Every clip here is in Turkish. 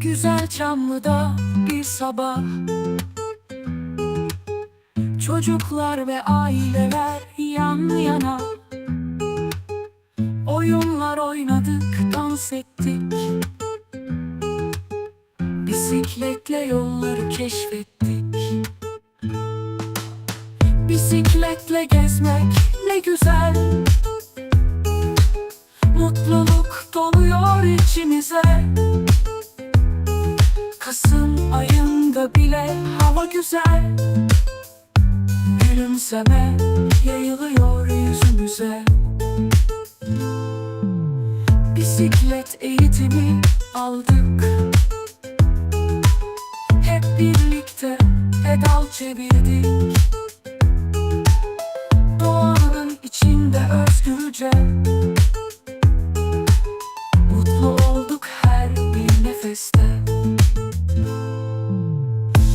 Güzel Çamlı'da bir sabah. Çocuklar ve aileler yan yana. Oyunlar oynadık, dans ettik. Bisikletle yolları keşfettik. Bisikletle gezmek ne güzel. Mutluluk doluyor içimize Gülümseme yayılıyor yüzümüze. Bisiklet eğitimi aldık. Hep birlikte pedal çevirdik. Doğanın içinde özgürce Mutlu olduk her bir nefeste.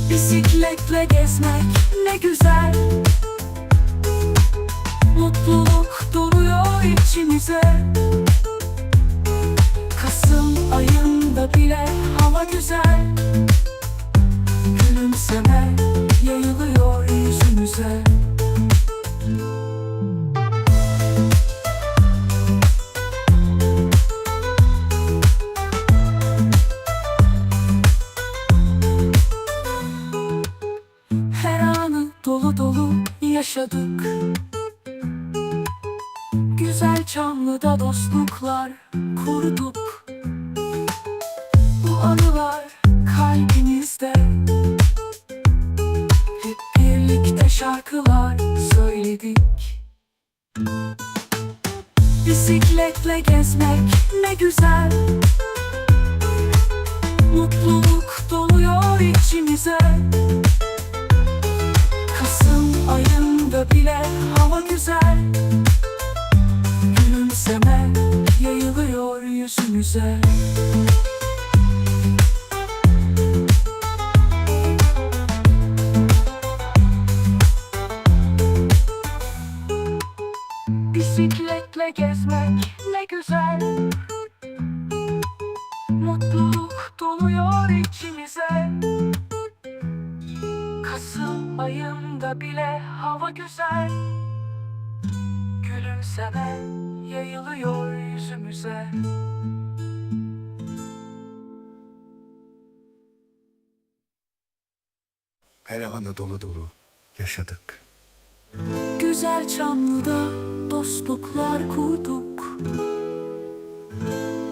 Bisikletle gezmek ne güzel Mutluluk doluyor içimize. Kasım ayında bile hava güzel. Gülümseme yayılıyor yüzümüze. Her anı dolu dolu yaşadık Güzel Çamlı'da dostluklar kurduk. Bu anılar kalbimizde. Hep birlikte şarkılar söyledik. Bisikletle gezmek ne güzel. Mutluluk doluyor içimize yüzümüze Bisikletle gezmek ne güzel. Mutluluk doluyor içimize. Kasım ayında bile hava güzel. Gülümseme yayılıyor yüzümüze Her anı dolu dolu yaşadık. Güzel Çamlı'da dostluklar kurduk.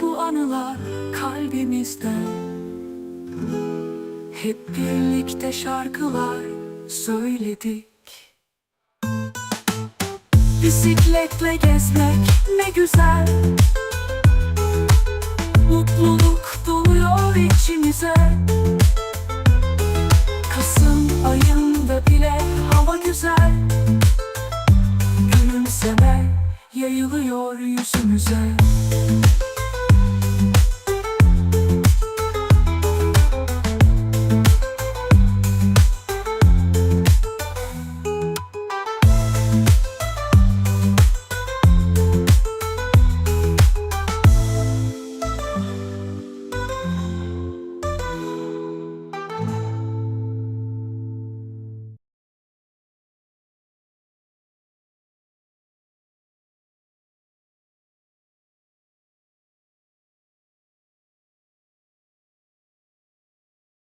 Bu anılar kalbimizde. Hep birlikte şarkılar söyledik. Bisikletle gezmek ne güzel. Mutluluk doluyor içimize Gülümseme yayılıyor yüzümüze